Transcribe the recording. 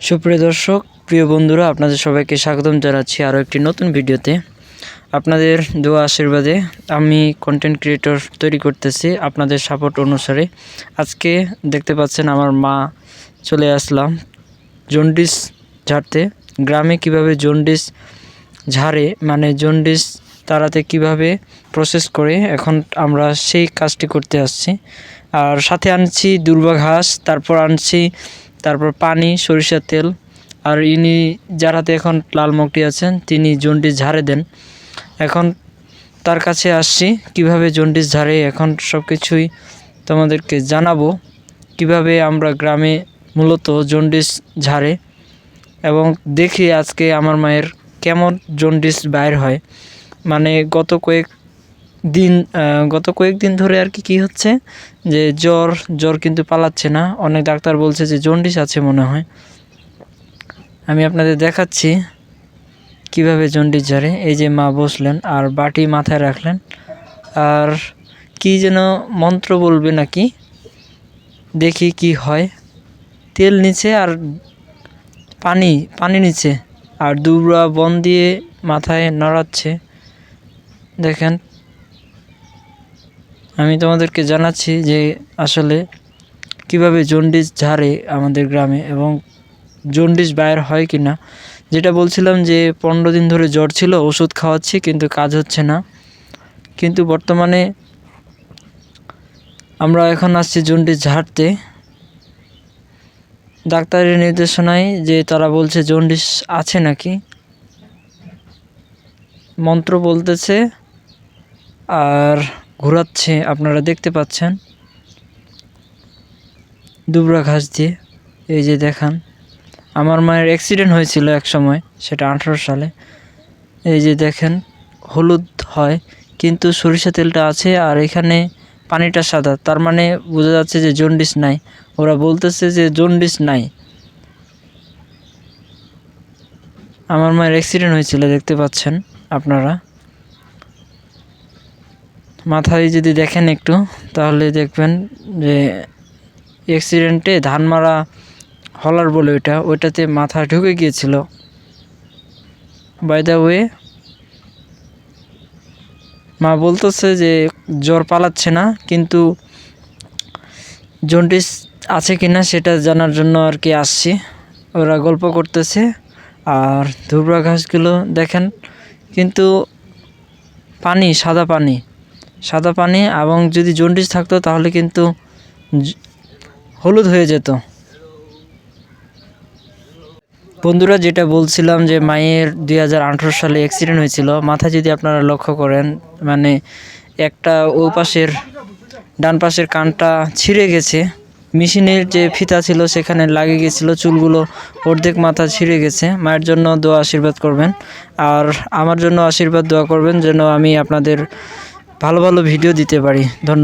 সুপ্রিয় দর্শক, প্রিয় বন্ধুরা, আপনাদের সবাইকে স্বাগতম জানাচ্ছি আরও একটি নতুন ভিডিওতে। আপনাদের দোয়া আশীর্বাদে আমি কন্টেন্ট ক্রিয়েটর তৈরি করতেছি আপনাদের সাপোর্ট অনুসারে। আজকে দেখতে পাচ্ছেন আমার মা চলে আসলাম জন্ডিস ঝাড়তে। গ্রামে কীভাবে জন্ডিস ঝাড়ে মানে জন্ডিস তাড়াতে কীভাবে প্রসেস করে, এখন আমরা সেই কাজটি করতে আসছি। আর সাথে আনছি দুর্বা ঘাস, তারপর আনছি তারপর পানি, সরিষার তেল। আর ইনি যার হাতে এখন লাল মগটি আছেন, তিনি জন্ডিস ঝাড়ে দেন। এখন তার কাছে আসছি, কীভাবে জন্ডিস ঝাড়ে, এখন সব কিছুই তোমাদেরকে জানাব। কীভাবে আমরা গ্রামে মূলত জন্ডিস ঝাড়ে এবং দেখি আজকে আমার মায়ের কেমন জন্ডিস বাইর হয়। মানে গত কয়েক দিন গত কয়েকদিন ধরে আর কি, কী হচ্ছে? যে জ্বর জ্বর কিন্তু পালাচ্ছে না। অনেক ডাক্তার বলছে যে জন্ডিস আছে মনে হয়। আমি আপনাদের দেখাচ্ছি কীভাবে জন্ডিস ঝাড়ে এই যে মা বসলেন আর বাটি মাথায় রাখলেন। আর কি যেন মন্ত্র বলবে নাকি? দেখি কি হয়। তেল নিচে আর পানি পানি নিচে। আর দুবরা বন দিয়ে মাথায় নড়াচ্ছে। দেখেন। আমি তোমাদেরকে জানাচ্ছি যে আসলে কীভাবে জন্ডিস ঝাড়ে আমাদের গ্রামে এবং জন্ডিস বাইর হয় কি না যেটা বলছিলাম যে পনেরো দিন ধরে জ্বর ছিল, ওষুধ খাওয়াচ্ছি কিন্তু কাজ হচ্ছে না। কিন্তু বর্তমানে আমরা এখন আসছি জন্ডিস ঝাড়তে। ডাক্তারের নির্দেশনায় যে তারা বলছে জন্ডিস আছে নাকি। মন্ত্র বলতেছে, আর ঘোরাচ্ছে, আপনারা দেখতে পাচ্ছেন। দুবরা ঘাস দিয়ে, এই যে দেখান। আমার মায়ের অ্যাক্সিডেন্ট হয়েছিল এক সময়, সেটা আঠারো সালে। এই যে দেখেন, হলুদ হয়, কিন্তু সরিষা তেলটা আছে আর এখানে পানিটা সাদা। তার মানে বোঝা যাচ্ছে যে জন্ডিস নাই। ওরা বলতেছে যে জন্ডিস নাই। আমার মায়ের অ্যাক্সিডেন্ট হয়েছিল, দেখতে পাচ্ছেন আপনারা। মাথায় যদি দেখেন একটু, তাহলে দেখবেন যে অ্যাক্সিডেন্টে ধান মারা হলার বলে ওইটা, ওইটাতে মাথা ঢুকে গিয়েছিল। বাই ওয়ে মা বলতেছে যে জ্বর পালাচ্ছে না, কিন্তু জন্ডিস আছে কি না সেটা জানার জন্য আর কি আসছি। ওরা গল্প করতেছে, আর ধুবরা ঘাসগুলো দেখেন, কিন্তু পানি, সাদা পানি। সাদা পানি এবং যদি জন্ডিস থাকতো তাহলে কিন্তু হলুদ হয়ে যেত। বন্ধুরা যেটা বলছিলাম যে মায়ের দুই হাজার আঠেরো সালে অ্যাক্সিডেন্ট হয়েছিল, মাথা যদি আপনারা লক্ষ্য করেন মানে একটা ও পাশের ডান পাশের কানটা ছিঁড়ে গেছে। মেশিনের যে ফিতা ছিল সেখানে লাগে গেছিল, চুলগুলো অর্ধেক মাথা ছিঁড়ে গেছে। মায়ের জন্য দোয়া আশীর্বাদ করবেন। আর আমার জন্য আশীর্বাদ দোয়া করবেন যেন আমি আপনাদের ভালো ভালো ভিডিও দিতে পারি। ধন্যবাদ।